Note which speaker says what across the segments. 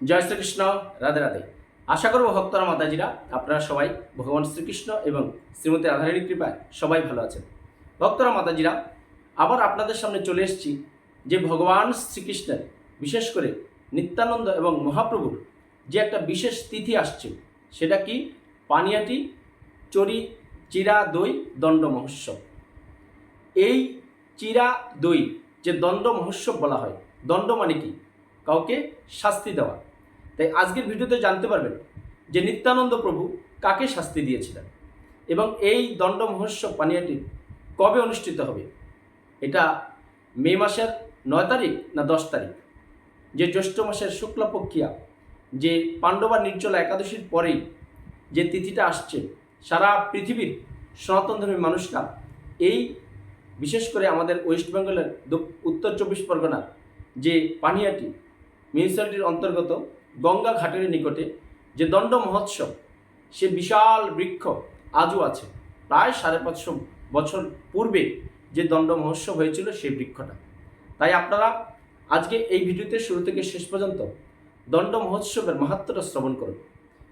Speaker 1: জয় শ্রীকৃষ্ণ, রাধে রাধে। আশা করব ভক্তরা, মাতাজিরা, আপনারা সবাই ভগবান শ্রীকৃষ্ণ এবং শ্রীমতী রাধারানীর কৃপায় সবাই ভালো আছেন। ভক্তরা, মাতাজিরা, আবার আপনাদের সামনে চলে এসেছি যে ভগবান শ্রীকৃষ্ণের বিশেষ করে নিত্যানন্দ এবং মহাপ্রভুর যে একটা বিশেষ তিথি আসছে, সেটা কি? পানিয়াটি, চরি, চিরা, দই, দণ্ড মহোৎসব। এই চিরা, দই যে দণ্ড মহোৎসব বলা হয়, দণ্ড মানে কি? কাউকে শাস্তি দেওয়া। তাই আজকের ভিডিওতে জানতে পারবেন যে নিত্যানন্দ প্রভু কাকে শাস্তি দিয়েছিলেন এবং এই দণ্ড মহোৎসব পানিয়াটি কবে অনুষ্ঠিত হবে? এটা মে মাসের নয় তারিখ না দশ তারিখ? যে জ্যৈষ্ঠ মাসের শুক্লপক্ষিয়া যে পাণ্ডবা নির্জলা একাদশীর পরেই যে তিথিটা আসছে, সারা পৃথিবীর সনাতন ধর্মী মানুষরা এই বিশেষ করে আমাদের ওয়েস্ট বেঙ্গলের উত্তর চব্বিশ পরগনার যে পানিয়াটি মিউনিসিপ্যালিটির অন্তর্গত গঙ্গা ঘাটের নিকটে যে দণ্ড মহোৎসব, সে বিশাল বৃক্ষ আজও আছে। প্রায় সাড়ে পাঁচশো বছর পূর্বে যে দণ্ড মহোৎসব হয়েছিল সেই বৃক্ষটা। তাই আপনারা আজকে এই ভিডিওতে শুরু থেকে শেষ পর্যন্ত দণ্ড মহোৎসবের মাহাত্মটা শ্রবণ করুন।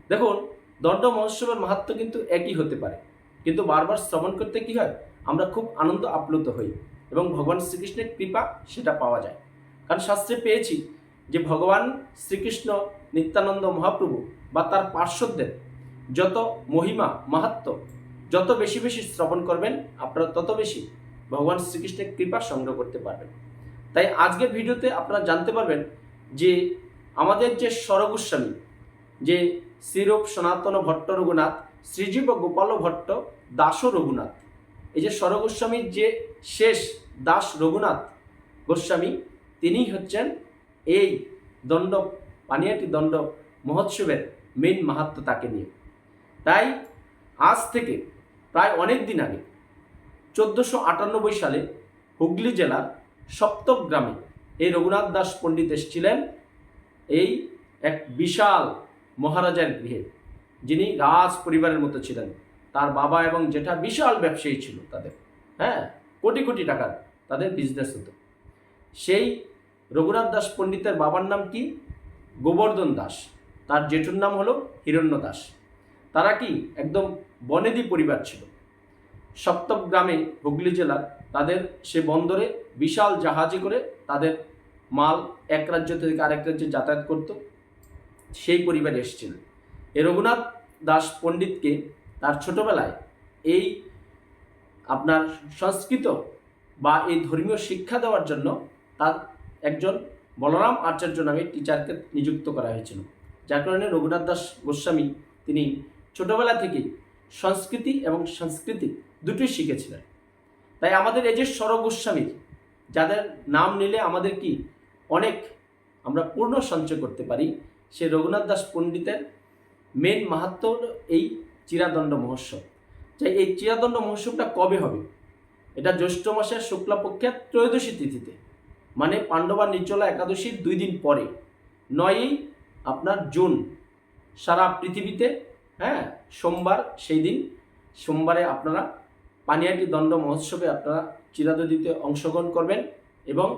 Speaker 1: দেখুন, দণ্ড মহোৎসবের মাহাত্ম্য কিন্তু একই হতে পারে। কিন্তু বারবার শ্রবণ করতে কি হয়? আমরা খুব আনন্দ আপ্লুত হই এবং ভগবান শ্রীকৃষ্ণের কৃপা সেটা পাওয়া যায়। কারণ শাস্ত্রে পেয়েছি যে ভগবান শ্রীকৃষ্ণ নিত্যানন্দ মহাপ্রভু বা তার পার্শ্বদের যত মহিমা মাহাত্ম যত বেশি বেশি শ্রবণ করবেন, আপনারা তত বেশি ভগবান শ্রীকৃষ্ণের কৃপা সংগ্রহ করতে পারবেন। তাই আজকের ভিডিওতে আপনারা জানতে পারবেন যে আমাদের যে স্বরগোস্বামী, যে শ্রীরূপ সনাতন ভট্ট রঘুনাথ, শ্রীজীব গোপাল ভট্ট, দাস রঘুনাথ, এই যে স্বরগোস্বামীর যে শেষ দাস রঘুনাথ গোস্বামী, তিনিই হচ্ছেন এই দণ্ড, পানিয়াটি দণ্ড মহোৎসবের মেন মাহাত্ম তাকে নিয়ে। তাই আজ থেকে প্রায় অনেক দিন আগে চোদ্দোশো আটানব্বই সালে হুগলি জেলার সপ্তক গ্রামে এই রঘুনাথ দাস পণ্ডিত এসেছিলেন এই এক বিশাল মহারাজার গৃহে। যিনি রাজ পরিবারের মতো ছিলেন। তার বাবা এবং জেঠা বিশাল ব্যবসায়ী ছিল তাদের। হ্যাঁ কোটি কোটি টাকার তাদের বিজনেস হতো। সেই রঘুনাথ দাস পণ্ডিতের বাবার নাম কি? গোবর্ধন দাস। তার জেঠুর নাম হলো হিরণ্য দাস। তারা কি একদম বনেদি পরিবার ছিল? সপ্তম গ্রামে হুগলি জেলার তাদের সে বন্দরে বিশাল জাহাজে করে তাদের মাল এক রাজ্য থেকে আরেক রাজ্যে যাতায়াত করত। সেই পরিবারে এসেছিলেন এই রঘুনাথ দাস পণ্ডিতকে তার ছোটবেলায় এই আপনার সংস্কৃত বা এই ধর্মীয় শিক্ষা দেওয়ার জন্য তার একজন বলরাম আচার্য নামে টিচারকে নিযুক্ত করা হয়েছিল। যার কারণে রঘুনাথ দাস গোস্বামী তিনি ছোটবেলা থেকেই সংস্কৃতি এবং সংস্কৃতি দুটোই শিখেছিলেন। তাই আমাদের এই যে স্বর গোস্বামীর, যাদের নাম নিলে আমাদের কি অনেক আমরা পূর্ণ সঞ্চয় করতে পারি, সে রঘুনাথ দাস পণ্ডিতের মেন মাহাত্ম এই চিরাদণ্ড মহোৎসব। যে এই চিরাদণ্ড মহোৎসবটা কবে হবে? এটা জ্যৈষ্ঠ মাসের শুক্লাপক্ষের ত্রয়োদশী তিথিতে। মানে পাণ্ডবা নির্জলা একাদশীর দুই দিন পরে। নয়ই আপনার জুন, সারা পৃথিবীতে হ্যাঁ সোমবার সেই দিন, সোমবারে আপনারা পানিয়াটি দণ্ড মহোৎসবে আপনারা চিরাদদিতে অংশগ্রহণ করবেন এবং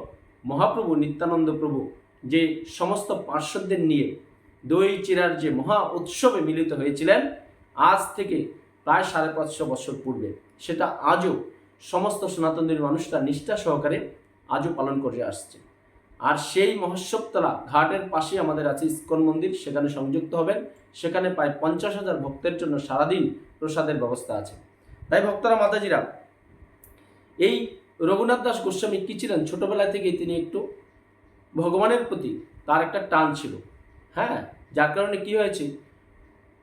Speaker 1: মহাপ্রভু নিত্যানন্দ প্রভু যে সমস্ত পার্শ্বদের নিয়ে দই চিরার যে মহা উৎসবে মিলিত হয়েছিলেন, আজ থেকে প্রায় সাড়ে পাঁচশো বছর পূর্বে। সেটা আজও সমস্ত সনাতনের মানুষরা নিষ্ঠা সহকারে আজও পালন করে আসছে। আর সেই মহোৎসবতলা ঘাটের পাশে আমাদের আছে ইস্কন মন্দির, সেখানে সংযুক্ত হবেন। সেখানে প্রায় পঞ্চাশ হাজার ভক্তের জন্য সারাদিন প্রসাদের ব্যবস্থা আছে। তাই ভক্তরা, মাতাজিরা, এই রঘুনাথ দাস গোস্বামী কী ছিলেন? ছোটবেলা থেকেই তিনি একটু ভগবানের প্রতি তার একটা টান ছিল। হ্যাঁ যার কারণে কি হয়েছে?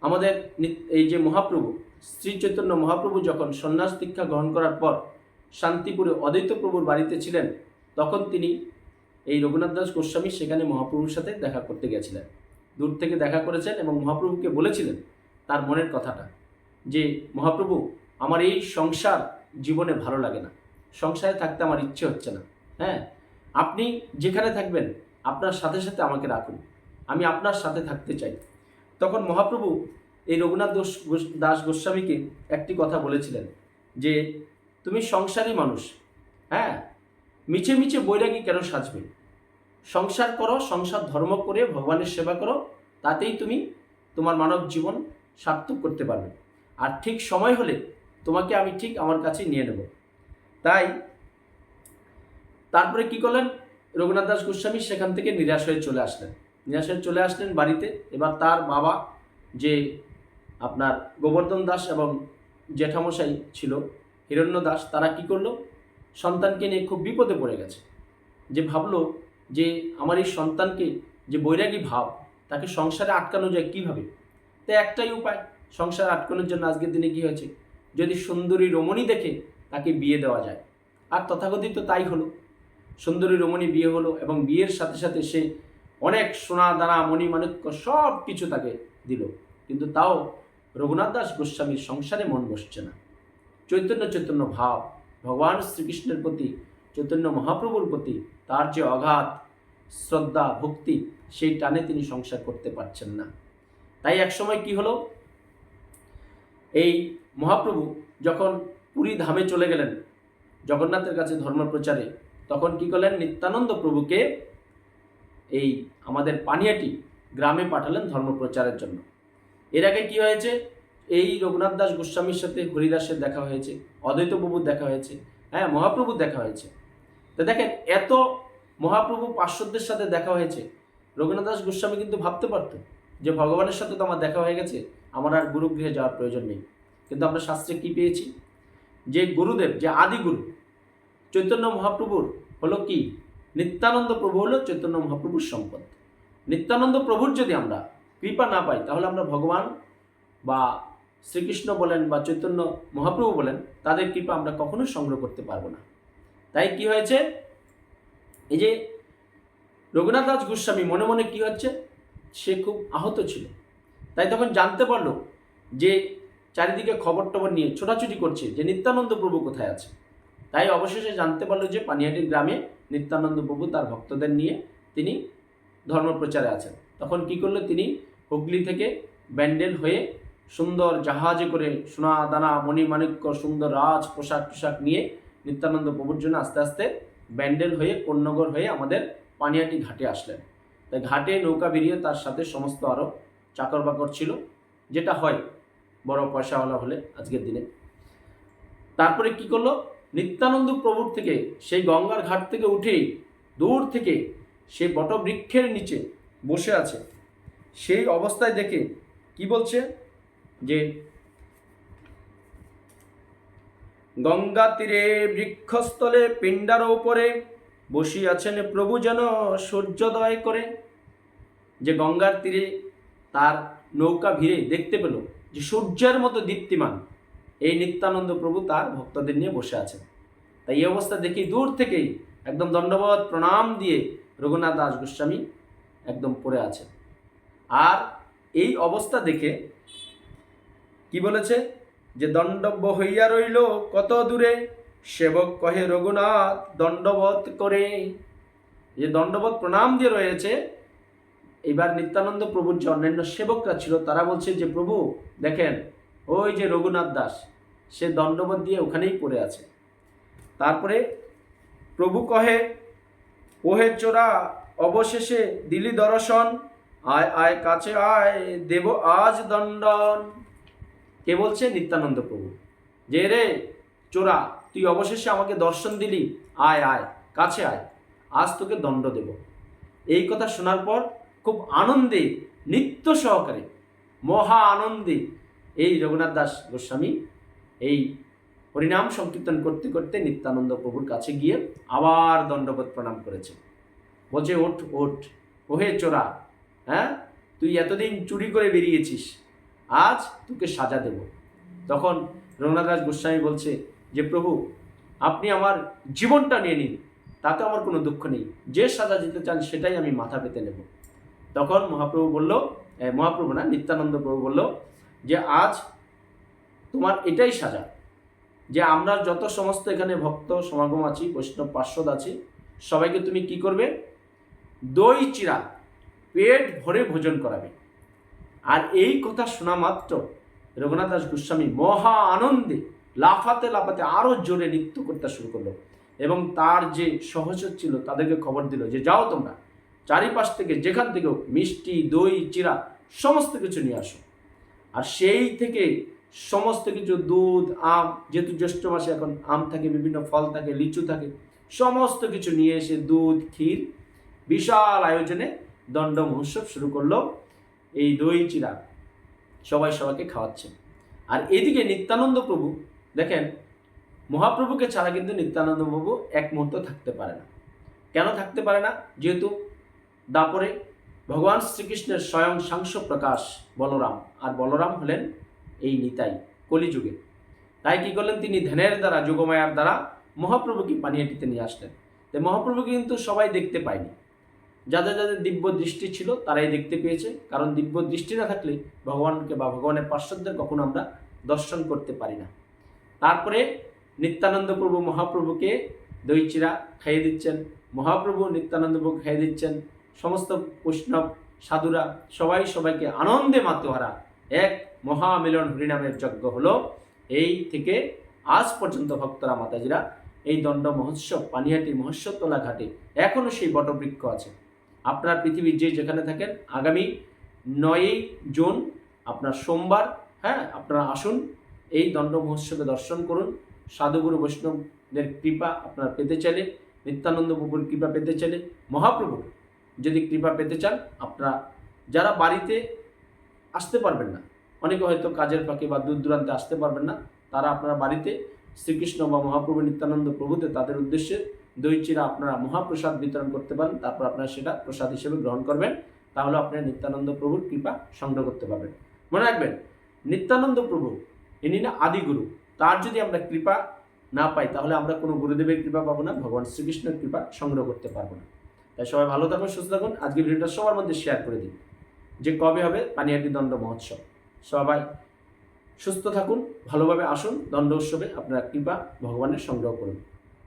Speaker 1: আমাদের এই যে মহাপ্রভু, শ্রী চৈতন্য মহাপ্রভু যখন সন্ন্যাস দীক্ষা গ্রহণ করার পর শান্তিপুরে অদ্বৈত প্রভুর বাড়িতে ছিলেন তখন তিনি এই রঘুনাথ দাস গোস্বামী সেখানে মহাপ্রভুর সাথে দেখা করতে গেছিলেন। দূর থেকে দেখা করেছেন এবং মহাপ্রভুকে বলেছিলেন তার মনের কথাটা যে, মহাপ্রভু, আমার এই সংসার জীবনে ভালো লাগে না। সংসারে থাকতে আমার ইচ্ছে হচ্ছে না। হ্যাঁ আপনি যেখানে থাকবেন, আপনার সাথে সাথে আমাকে রাখুন। আমি আপনার সাথে থাকতে চাই। তখন মহাপ্রভু এই রঘুনাথ দাস গোস্বামীকে একটি কথা বলেছিলেন যে, তুমি সংসারী মানুষ। হ্যাঁ মিছে মিছে বৈরাগী কেন সাজবে? সংসার করো, সংসার ধর্ম করে, ভগবানের সেবা করো, তাতেই তুমি তোমার মানব জীবন সার্থক করতে পারবে। আর ঠিক সময় হলে তোমাকে আমি ঠিক আমার কাছে নিয়ে নেব। তাই তারপরে কি করলেন? রঘুনাথ দাস গোস্বামী সেখান থেকে নিরাশ হয়ে চলে আসলেন। নিরাশ হয়ে চলে আসলেন বাড়িতে। এবার তার বাবা যে আপনার গোবর্ধন দাস এবং জেঠামশাই ছিল, হিরণ্য দাস, তারা কি করল? সন্তানকে নিয়ে খুব বিপদে পড়ে গেছে। যে ভাবলো যে আমার এই সন্তানকে যে বৈরাগী ভাব, তাকে সংসারে আটকানো যায় কীভাবে? তো একটাই উপায়, সংসার আটকানোর জন্য আজকের দিনে কী হয়েছে? যদি সুন্দরী রমণী দেখে তাকে বিয়ে দেওয়া যায়। আর তথাকথিত তাই হলো। সুন্দরী রমণী বিয়ে হলো এবং বিয়ের সাথে সাথে সে অনেক সোনা, দানা, মণি, মাণিক্য সব কিছু তাকে দিল। কিন্তু তাও রঘুনাথ দাস গোস্বামীর সংসারে মন বসছে না। চৈতন্য চৈতন্য ভাব ভগবান শ্রীকৃষ্ণের প্রতি, চৈতন্য মহাপ্রভুর প্রতি তার যে অগাধ শ্রদ্ধা, ভক্তি, সেই টানে তিনি সংসার করতে পারছেন না। তাই একসময় কি হলো? এই মহাপ্রভু যখন পুরী ধামে চলে গেলেন জগন্নাথের কাছে ধর্ম প্রচারে তখন কি করলেন? নিত্যানন্দ প্রভুকে এই আমাদের পানিয়াটি গ্রামে পাঠালেন ধর্ম প্রচারের জন্য। এর আগে কি হয়েছে? এই রঘুনাথ দাস গোস্বামীর সাথে হরিদাসের দেখা হয়েছে অদ্বৈত প্রভুর দেখা হয়েছে হ্যাঁ মহাপ্রভুর দেখা হয়েছে। তো দেখেন, এত মহাপ্রভু পার্শ্বদের সাথে দেখা হয়েছে, রঘুনাথ দাস গোস্বামী কিন্তু ভাবতে পারতো যে ভগবানের সাথে তো আমার দেখা হয়ে গেছে, আমার আর গুরুগৃহে যাওয়ার প্রয়োজন নেই। কিন্তু আমরা শাস্ত্রে কি পেয়েছি? যে গুরুদেব, যে আদি গুরু, চৈতন্য মহাপ্রভুর হলো কি? নিত্যানন্দ প্রভু হলো চৈতন্য মহাপ্রভুর সম্পদ। নিত্যানন্দ প্রভুর যদি আমরা কৃপা না পাই, তাহলে আমরা ভগবান বা শ্রীকৃষ্ণ বলেন বা চৈতন্য মহাপ্রভু বলেন, তাদের কৃপা আমরা কখনো সংগ্রহ করতে পারব না। তাই কি হয়েছে? এই যে রঘুনাথ দাস গোস্বামী মনে মনে কি হচ্ছে? সে খুব আহত ছিল। তাই তখন জানতে পারল যে চারিদিকে খবর টবর নিয়ে ছোটাছুটি করছে যে নিত্যানন্দ প্রভু কোথায় আছে। তাই অবশেষে জানতে পারল যে পানিহাটি গ্রামে নিত্যানন্দ প্রভু তার ভক্তদের নিয়ে তিনি ধর্মপ্রচারে আছেন। তখন কি করল? তিনি হুগলি থেকে ব্যান্ডেল হয়ে সুন্দর জাহাজে করে সোনা, দানা মণিমাণিক্য সুন্দর রাজ, পোশাক, টোশাক নিয়ে নিত্যানন্দ প্রভুর জন্য আস্তে আস্তে ব্যান্ডেল হয়ে কন্যগর হয়ে আমাদের পানিয়াটি ঘাটে আসলেন। তাই ঘাটে নৌকা বেরিয়ে তার সাথে সমস্ত আরও চাকর বাকর ছিল। যেটা হয়, বড় পয়সাওয়ালা হলে আজকের দিনে। তারপরে কি করল? নিত্যানন্দ প্রভুর থেকে, সেই গঙ্গার ঘাট থেকে উঠেই দূর থেকে সে বটবৃক্ষের নিচে বসে আছে। সেই অবস্থায় দেখে কি বলছে? যে গঙ্গা তীরে বৃক্ষস্থলে পিণ্ডার উপরে বসিয়াছেন প্রভু যেন সূর্যোদয় করে। যে গঙ্গার তীরে তার নৌকা ভিড়ে দেখতে পেল যে সূর্যের মতো দীপ্তিমান এই নিত্যানন্দ প্রভু তার ভক্তদের নিয়ে বসে আছেন। তাই এই অবস্থা দেখি দূর থেকেই একদম দণ্ডবোধ প্রণাম দিয়ে রঘুনাথ দাস গোস্বামী একদম পড়ে আছেন। আর এই অবস্থা দেখে কি বলেছে? যে দণ্ডব্য হইয়া রইল কত দূরে? সেবক কহে, রঘুনাথ দণ্ডবোধ করে। যে দণ্ডবোধ প্রণাম দিয়ে রয়েছে এবার নিত্যানন্দ প্রভুর যে অন্যান্য সেবকরা ছিল, তারা বলছে যে, প্রভু, দেখেন, ওই যে রঘুনাথ দাস, সে দণ্ডবোধ দিয়ে ওখানেই পড়ে আছে। তারপরে প্রভু কহে, ওহে চোরা, অবশেষে দিলি দর্শন। আয় আয়, কাছে আয়, দেব আজ দণ্ডন। কে বলছে? নিত্যানন্দ প্রভু। যে রে, চোরা, তুই অবশেষে আমাকে দর্শন দিলি। আয় আয়, কাছে আয়। আজ তোকে দণ্ড দেব। এই কথা শোনার পর খুব আনন্দে, নিত্য সহকারে, মহা আনন্দে এই রঘুনাথ দাস গোস্বামী এই হরিনাম সংকীর্তন করতে করতে নিত্যানন্দ প্রভুর কাছে গিয়ে আবার দণ্ডবোধ প্রণাম করেছে। বলছে, ওঠ ওঠ। ওহে চোরা হ্যাঁ? তুই এতদিন চুরি করে বেরিয়েছিস। আজ তোকে সাজা দেব। তখন রঘুনাথ দাস গোস্বামী বলছে, যে প্রভু, আপনি আমার জীবনটা নিয়ে নিন, তাতে আমার কোনো দুঃখ নেই। যে সাজা দিতে চান সেটাই আমি মাথা পেতে নেব। তখন মহাপ্রভু বলল মহাপ্রভু না, নিত্যানন্দ প্রভু বলল যে, আজ তোমার এটাই সাজা, যে আমরা যত সমস্ত এখানে ভক্ত সমাগম আছি, বৈষ্ণব পার্শ্বদ আছি, সবাইকে তুমি কি করবে? দই চিরা, পেট ভরে ভোজন করাবে। আর এই কথা শোনা মাত্র রঘুনাথ দাস গোস্বামী মহা আনন্দে লাফাতে লাফাতে আরও জোরে নৃত্য করতে শুরু করল এবং তার যে সহচর ছিল তাদেরকে খবর দিল যে, যাও তোমরা, চারিপাশ থেকে যেখান থেকেও মিষ্টি, দই, চিরা সমস্ত কিছু নিয়ে আসো। আর সেই থেকে সমস্ত কিছু, দুধ, আম, যেহেতু জ্যৈষ্ঠ মাসে এখন আম থাকে, বিভিন্ন ফল থাকে, লিচু থাকে, সমস্ত কিছু নিয়ে এসে দুধ, ক্ষীর বিশাল আয়োজনে দণ্ড মহোৎসব শুরু করল। এই দই চিরা সবাই সবাইকে খাওয়াচ্ছে। আর এদিকে নিত্যানন্দ প্রভু, দেখেন, মহাপ্রভুকে ছাড়া কিন্তু নিত্যানন্দ প্রভু এক মুহূর্ত থাকতে পারে না। কেন থাকতে পারে না? যেহেতু দাপরে ভগবান শ্রীকৃষ্ণের স্বয়ং সাংস প্রকাশ বলরাম, আর বলরাম হলেন এই নিতাই কলিযুগে। তাই কি করলেন? তিনি ধ্যানের দ্বারা, যোগমায়ার দ্বারা মহাপ্রভুকে পানিয়াটিতে নিয়ে আসলেন। তাই মহাপ্রভুকে কিন্তু সবাই দেখতে পায়নি। যাদের যাদের দিব্য দৃষ্টি ছিল তারাই দেখতে পেয়েছে। কারণ দিব্য দৃষ্টি না থাকলে ভগবানকে বা ভগবানের পার্শ্বদের কখনো আমরা দর্শন করতে পারি না। তারপরে নিত্যানন্দ প্রভু মহাপ্রভুকে দই চিরা খাইয়ে দিচ্ছেন। মহাপ্রভু নিত্যানন্দ প্রভু খাইয়ে দিচ্ছেন। সমস্ত বৈষ্ণব, সাধুরা সবাই সবাইকে আনন্দে মাতোহারা এক মহামিলন হরিনামের যজ্ঞ হলো। এই থেকে আজ পর্যন্ত ভক্তরা, মাতাজিরা এই দণ্ড মহোৎসব, পানিহাটি মহোৎসব তোলা ঘাটে এখনও সেই বটবৃক্ষ আছে। আপনার পৃথিবীর যে যেখানে থাকেন, আগামী নয়ই জুন আপনার সোমবার হ্যাঁ আপনারা আসুন, এই দণ্ড মহোৎসবে দর্শন করুন। সাধুগুরু বৈষ্ণবদের কৃপা আপনারা পেতে চাইলে, নিত্যানন্দ প্রভুর কৃপা পেতে চাইলে, মহাপ্রভুর যদি কৃপা পেতে চান, আপনারা যারা বাড়িতে আসতে পারবেন না, অনেকে হয়তো কাজের ফাঁকে বা দূর দূরান্তে আসতে পারবেন না, তারা আপনারা বাড়িতে শ্রীকৃষ্ণ বা মহাপ্রভু নিত্যানন্দ প্রভুতে তাদের উদ্দেশ্যে দই চিরা আপনারা মহাপ্রসাদ বিতরণ করতে পারেন, তারপর আপনারা সেটা প্রসাদ হিসেবে গ্রহণ করবেন। তাহলে আপনারা নিত্যানন্দ প্রভুর কৃপা সংগ্রহ করতে পারবেন। মনে রাখবেন, নিত্যানন্দ প্রভু, ইনি না আদিগুরু তার যদি আমরা কৃপা না পাই, তাহলে আমরা কোনো গুরুদেবের কৃপা পাবো না, ভগবান শ্রীকৃষ্ণের কৃপা সংগ্রহ করতে পারব না। তাই সবাই ভালো থাকুন, সুস্থ থাকুন। আজকে ভিডিওটা সবার মধ্যে শেয়ার করে দিন। যে কবে হবে পানিহাটি দণ্ড মহোৎসব। সবাই সুস্থ থাকুন, ভালোভাবে আসুন। দণ্ড উৎসবে আপনারা কৃপা ভগবানের সংগ্রহ করুন।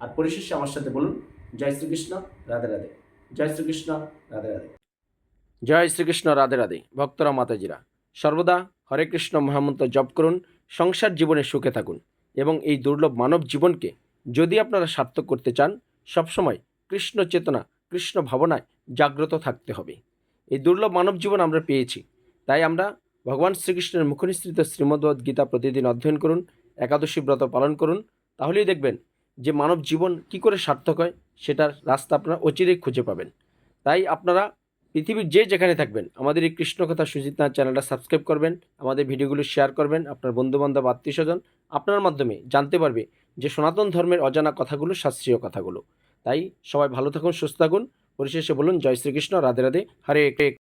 Speaker 1: আর পরিশেষে আমার সাথে বলুন, জয় শ্রীকৃষ্ণ, রাধে রাধে। জয় শ্রীকৃষ্ণ, রাধে রাধে। জয় শ্রীকৃষ্ণ, রাধে রাধে। ভক্তরা, মাতাজিরা, সর্বদা হরে কৃষ্ণ মহামন্ত্র জপ করুন, সংসার জীবনে সুখে থাকুন এবং এই দুর্লভ মানব জীবনকে যদি আপনারা সার্থক করতে চান, সবসময় কৃষ্ণ চেতনা, কৃষ্ণ ভাবনায় জাগ্রত থাকতে হবে। এই দুর্লভ মানব জীবন আমরা পেয়েছি। তাই আমরা ভগবান শ্রীকৃষ্ণের মুখনিসৃত শ্রীমদ্ভগবদ গীতা প্রতিদিন অধ্যয়ন করুন, একাদশী ব্রত পালন করুন। তাহলেই দেখবেন যে মানব জীবন কি করে সার্থক হয়, সেটার রাস্তা আপনারা অচিরেই খুঁজে পাবেন। তাই আপনারা পৃথিবীর যে যেখানে থাকবেন, আমাদের এই কৃষ্ণকথা সুজিত নাথ চ্যানেলটা সাবস্ক্রাইব করবেন, আমাদের ভিডিওগুলো শেয়ার করবেন, আপনার বন্ধুবান্ধব আত্মীয় স্বজন আপনার মাধ্যমে জানতে পারবে যে সনাতন ধর্মের অজানা কথাগুলো, শাস্ত্রীয় কথাগুলো। তাই সবাই ভালো থাকুন, সুস্থ থাকুন। পরিশেষে বলুন, জয় শ্রীকৃষ্ণ, রাধে রাধে, হরে